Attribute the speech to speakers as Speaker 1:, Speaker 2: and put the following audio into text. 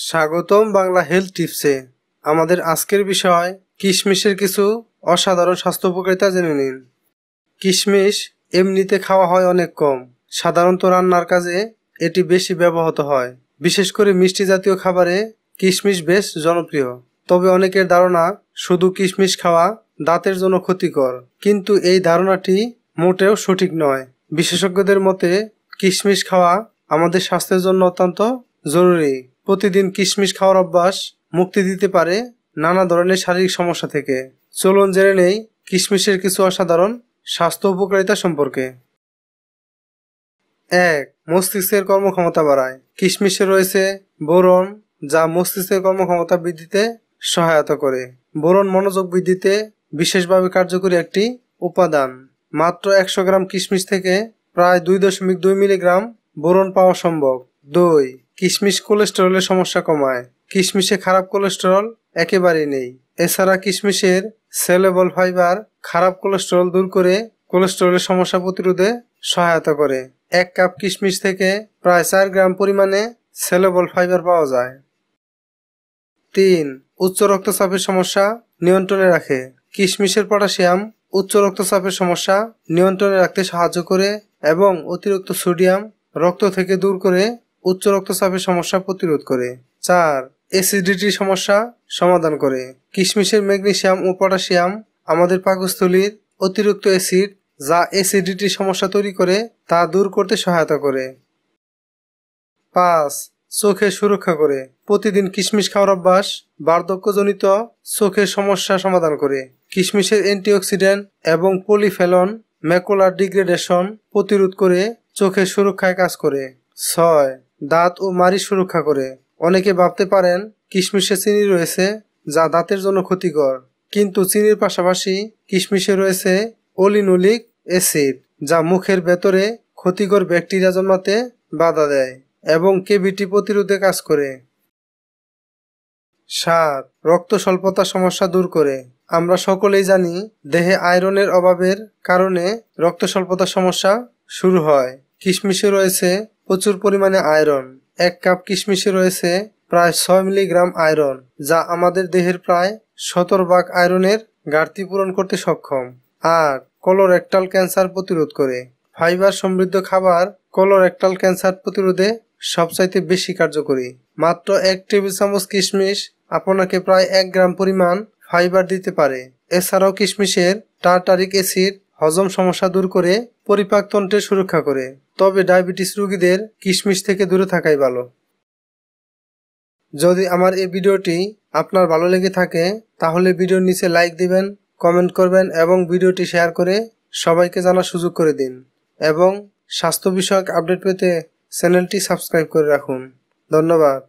Speaker 1: স্বাগতম বাংলা হেলথ টিপসে। আমাদের আজকের বিষয়, কিশমিশের কিছু অসাধারণ স্বাস্থ্য উপকারিতা জেনে নিন। কিশমিশ এমনিতে খাওয়া হয় অনেক কম। সাধারণত রান্নার কাজে এটি বেশি ব্যবহৃত হয়। বিশেষ করে মিষ্টি জাতীয় খাবারে কিশমিশ বেশ জনপ্রিয়। তবে অনেকের ধারণা, শুধু কিশমিশ খাওয়া দাঁতের জন্য ক্ষতিকর। কিন্তু এই ধারণাটি মোটেও সঠিক নয়। বিশেষজ্ঞদের মতে, কিশমিশ খাওয়া আমাদের স্বাস্থ্যের জন্য অত্যন্ত জরুরি। প্রতিদিন কিশমিশ খাওয়ার অভ্যাস মুক্তি দিতে পারে নানা ধরনের শারীরিক সমস্যা থেকে। চলুন জেনে নেই কিশমিশের কিছু অসাধারণ স্বাস্থ্য উপকারিতা সম্পর্কে। এক, মস্তিষ্কের কর্মক্ষমতা বাড়ায়। কিশমিশে রয়েছে বোরন, যা মস্তিষ্কের কর্মক্ষমতা বৃদ্ধিতে সহায়তা করে। বোরন মনোযোগ বৃদ্ধিতে বিশেষভাবে কার্যকরী একটি উপাদান। মাত্র একশো গ্রাম কিশমিশ থেকে প্রায় দুই দশমিক দুই মিলিগ্রাম বোরন পাওয়া সম্ভব। দুই কিশমিশ কোলেস্টেরলের সমস্যা কমায়। কিশমিশে খারাপ কোলেস্টেরল একেবারেই নেই। এছাড়া কিশমিশের সেলেবল ফাইবার খারাপ কোলেস্টেরল দূর করে কোলেস্টেরলের সমস্যা প্রতিরোধে সহায়তা করে। এক কাপ কিশমিশ থেকে প্রায় চার গ্রাম পরিমাণে সেলেবল ফাইবার পাওয়া যায়। তিন, উচ্চ রক্তচাপের সমস্যা নিয়ন্ত্রণে রাখে। কিশমিশের পটাশিয়াম উচ্চ রক্তচাপের সমস্যা নিয়ন্ত্রণে রাখতে সাহায্য করে এবং অতিরিক্ত সোডিয়াম রক্ত থেকে দূর করে উচ্চ রক্তচাপের সমস্যা প্রতিরোধ করে। চার অ্যাসিডিটি সমস্যা সমাধান করে। কিশমিশের ম্যাগনেসিয়াম ও পটাশিয়াম আমাদের পাকস্থলীর অতিরিক্ত অ্যাসিড যা অ্যাসিডিটি সমস্যা তৈরি করে তা দূর করতে সহায়তা করে। পাঁচ চোখের সুরক্ষা করে। প্রতিদিন কিশমিশ খাওয়ার অভ্যাস বার্ধক্যজনিত চোখের সমস্যা সমাধান করে। কিশমিশের অ্যান্টিঅক্সিডেন্ট এবং পলিফেলন ম্যাকুলার ডিগ্রেডেশন প্রতিরোধ করে চোখের সুরক্ষায় কাজ করে। ছয় দাঁত ও মারি সুরক্ষা করে। অনেকে ভাবতে পারেন কিশমিশে চিনি রয়েছে, যা দাঁতের জন্য ক্ষতিকর। কিন্তু চিনির পাশাপাশি কিশমিশে রয়েছে অলিনোলিক অ্যাসিড, যা মুখের ভেতরে ক্ষতিকর ব্যাকটেরিয়া জন্মাতে বাধা দেয় এবং কেভিটি প্রতিরোধে কাজ করে। সাত রক্ত স্বল্পতা সমস্যা দূর করে। আমরা সকলেই জানি দেহে আয়রনের অভাবের কারণে রক্ত স্বল্পতা সমস্যা শুরু হয়। কিশমিশে রয়েছে প্রচুর পরিমাণে আয়রন। এক কাপ কিশমিশে রয়েছে প্রায় ছয় মিলিগ্রাম আয়রন, যা আমাদের দেহের প্রায় সতেরো ভাগ আয়রনের ঘাটতি পূরণ করতে সক্ষম। আর কলোরেক্টাল ক্যান্সার প্রতিরোধ করে। ফাইবার সমৃদ্ধ খাবার কলোরেক্টাল ক্যান্সার প্রতিরোধে সবচাইতে বেশি কার্যকরী। মাত্র এক টেবিল চামচ কিশমিশ আপনাকে প্রায় এক গ্রাম পরিমাণ ফাইবার দিতে পারে। এছাড়াও কিশমিশের টার্টারিক অ্যাসিড হজম সমস্যা দূর করে পরিপাকতন্ত্রের সুরক্ষা করে। তবে ডায়াবেটিস রোগীদের কিশমিশ থেকে দূরে থাকাই ভালো। যদি আমার এই ভিডিওটি আপনার ভালো লেগে থাকে, তাহলে ভিডিওর নিচে লাইক দিবেন কমেন্ট করবেন এবং ভিডিওটি শেয়ার করে সবাইকে জানার সুযোগ করে দিন এবং স্বাস্থ্য বিষয়ক আপডেট পেতে চ্যানেলটি সাবস্ক্রাইব করে রাখুন। ধন্যবাদ।